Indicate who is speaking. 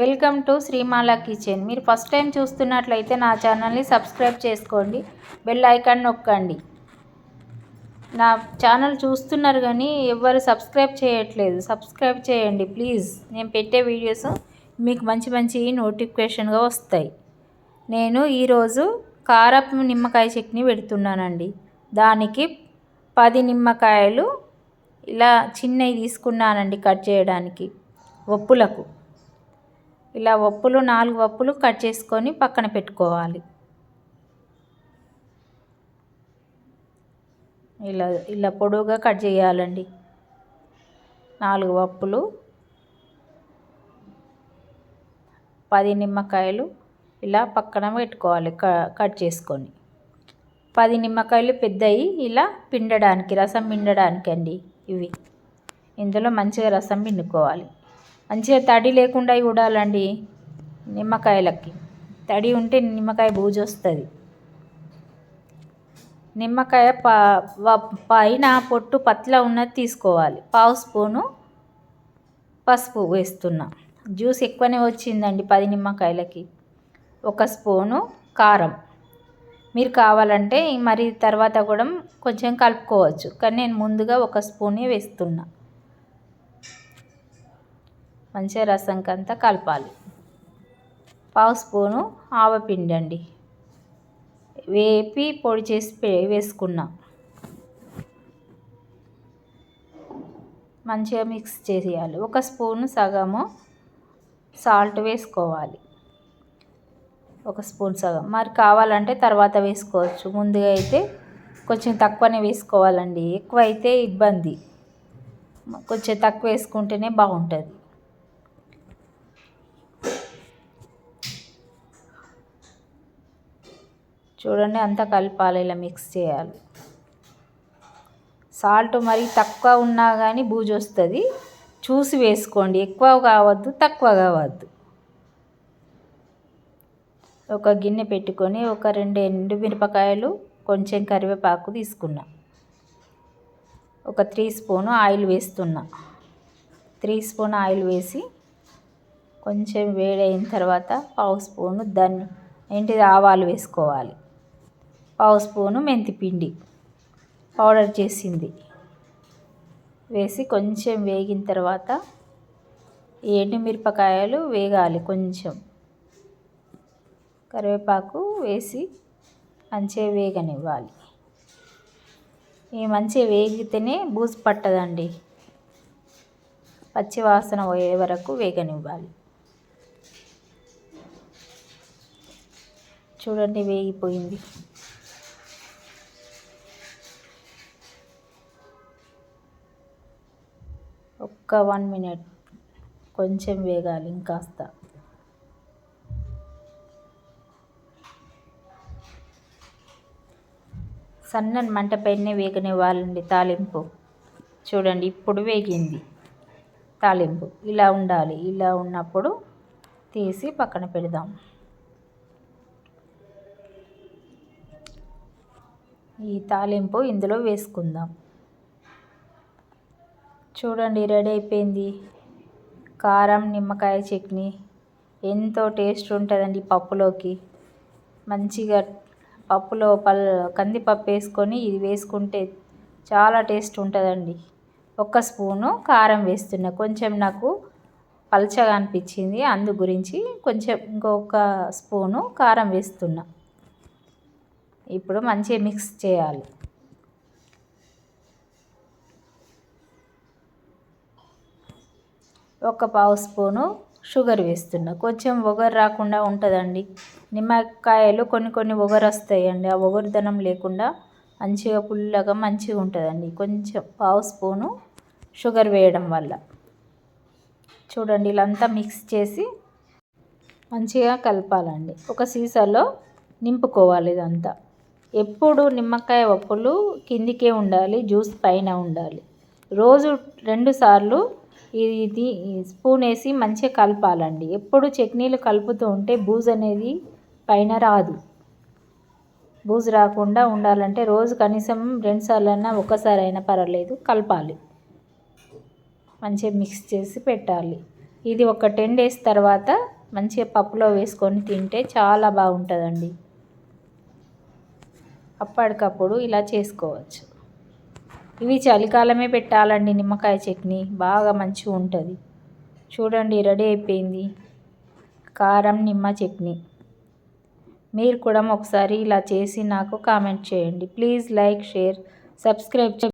Speaker 1: Welcome to Shrimala kitchen. మీరు first time చూస్తున్నట్లయితే నా ఛానల్ని సబ్స్క్రైబ్ చేసుకోండి బెల్ ఐకాన్ నొక్కండి. నా ఛానల్ చూస్తున్నారు కానీ ఎవరు సబ్స్క్రైబ్ చేయట్లేదు. సబ్స్క్రైబ్ చేయండి ప్లీజ్. నేను పెట్టే వీడియోస్ మీకు మంచి మంచి నోటిఫికేషన్గా వస్తాయి. నేను ఈరోజు కారపు నిమ్మకాయ చట్నీ పెడుతున్నానండి. దానికి పది నిమ్మకాయలు ఇలా చిన్నవి తీసుకున్నానండి కట్ చేయడానికి. ఒప్పులకు. ఇలా ఒప్పులు నాలుగు ఒప్పులు కట్ చేసుకొని పక్కన పెట్టుకోవాలి. ఇలా ఇలా పొడవుగా కట్ చేయాలండి. నాలుగు ఒప్పులు పది నిమ్మకాయలు ఇలా పక్కన పెట్టుకోవాలి కట్ చేసుకొని. పది నిమ్మకాయలు పెద్దవి ఇలా పిండడానికి రసం పిండడానికి అండి ఇవి. ఇందులో మంచిగా రసం పిండుకోవాలి. మంచిగా తడి లేకుండా చూడాలండి నిమ్మకాయలకి. తడి ఉంటే నిమ్మకాయ బూజు వస్తుంది. నిమ్మకాయ పైన పొట్టు పత్ల ఉన్నది తీసుకోవాలి. పావు స్పూను పసుపు వేస్తున్నా. జ్యూస్ ఎక్కువనే వచ్చిందండి పది నిమ్మకాయలకి. ఒక స్పూను కారం. మీరు కావాలంటే మరి తర్వాత కూడా కొంచెం కలుపుకోవచ్చు. కానీ నేను ముందుగా ఒక స్పూనే వేస్తున్నా. మంచిగా రసంకంతా కలపాలి. పావు స్పూను ఆవపిండి అండి వేపి పొడి చేసి వేసుకున్నా. మంచిగా మిక్స్ చేసేయాలి. ఒక స్పూను సగము సాల్ట్ వేసుకోవాలి. ఒక స్పూన్ సగం. మరి కావాలంటే తర్వాత వేసుకోవచ్చు. ముందుగా అయితే కొంచెం తక్కువనే వేసుకోవాలండి. ఎక్కువ అయితే ఇబ్బంది. కొంచెం తక్కువ వేసుకుంటేనే బాగుంటుంది. చూడండి అంతా కలపాలి ఇలా మిక్స్ చేయాలి. సాల్ట్ మరి తక్కువ ఉన్నా కానీ బూజు వస్తుంది. చూసి వేసుకోండి. ఎక్కువ కావద్దు తక్కువ కావద్దు. ఒక గిన్నె పెట్టుకొని ఒక రెండు ఎండు మిరపకాయలు కొంచెం కరివేపాకు తీసుకున్నా. ఒక త్రీ స్పూను ఆయిల్ వేస్తున్నా. త్రీ స్పూన్ ఆయిల్ వేసి కొంచెం వేడైన తర్వాత పావు స్పూను దాన్ని ఏంటిది? ఆవాలు వేసుకోవాలి. పావు స్పూను మెంతిపిండి పౌడర్ చేసింది. వేసి కొంచెం వేగిన తర్వాత ఎండుమిరపకాయలు వేగాలి కొంచెం. కరివేపాకు వేసి మంచిగా వేగనివ్వాలి. ఈ మంచిగా వేగితేనే బూజు పట్టదండి. పచ్చి వాసన పోయే వరకు వేగనివ్వాలి. చూడండి వేగిపోయింది. ఒక్క వన్ మినిట్ కొంచెం వేగాలి ఇంకాస్త. సన్నని మంటపైనే వేగనివ్వాలండి తాలింపు. చూడండి ఇప్పుడు వేగింది తాలింపు. ఇలా ఉండాలి. ఇలా ఉన్నప్పుడు తీసి పక్కన పెడదాం. ఈ తాలింపు ఇందులో వేసుకుందాం. చూడండి రెడీ అయిపోయింది. కారం నిమ్మకాయ చట్నీ. ఎంతో టేస్ట్ ఉంటుందండి పప్పులోకి. మంచిగా పప్పులో పల్ కందిపప్పు వేసుకొని ఇది వేసుకుంటే చాలా టేస్ట్ ఉంటుందండి. ఒక స్పూను కారం వేస్తున్నా. కొంచెం నాకు పల్చగా అనిపించింది. అందు గురించి కొంచెం ఇంకొక స్పూను కారం వేస్తున్నా. ఇప్పుడు మంచిగా మిక్స్ చేయాలి. ఒక పావు స్పూను షుగర్ వేస్తున్నా. కొంచెం ఒగరు రాకుండా ఉంటుందండి. నిమ్మకాయలు కొన్ని కొన్ని ఒగరు వస్తాయండి ఆ ఒగరుదనం లేకుండా మంచిగా పుల్లగా మంచిగా ఉంటుందండి. కొంచెం పావు స్పూను షుగర్ వేయడం వల్ల. చూడండి ఇలా అంతా మిక్స్ చేసి మంచిగా కలపాలండి. ఒక సీసాలో నింపుకోవాలి ఇదంతా. ఎప్పుడు నిమ్మకాయ పప్పులు కిందికే ఉండాలి జ్యూస్ పైన ఉండాలి. రోజు రెండు సార్లు ఇది స్పూన్ వేసి మంచిగా కలపాలండి. ఎప్పుడు చట్నీలు కలుపుతూ ఉంటే బూజు అనేది పైన రాదు. బూజు రాకుండా ఉండాలంటే రోజు కనీసం రెండుసార్లు అయినా ఒక్కసారి అయినా పర్వాలేదు కలపాలి. మంచిగా మిక్స్ చేసి పెట్టాలి. ఇది ఒక టెన్ డేస్ తర్వాత మంచిగా పప్పులో వేసుకొని తింటే చాలా బాగుంటుందండి. అప్పటికప్పుడు ఇలా చేసుకోవచ్చు. ఇవి చలికాలమే పెట్టాలండి నిమ్మకాయ చట్నీ. బాగా మంచిగా ఉంటుంది. చూడండి రెడీ అయిపోయింది. కారం నిమ్మ చట్నీ. మీరు కూడా ఒకసారి ఇలా చేసి నాకు కామెంట్ చేయండి. Please like share subscribe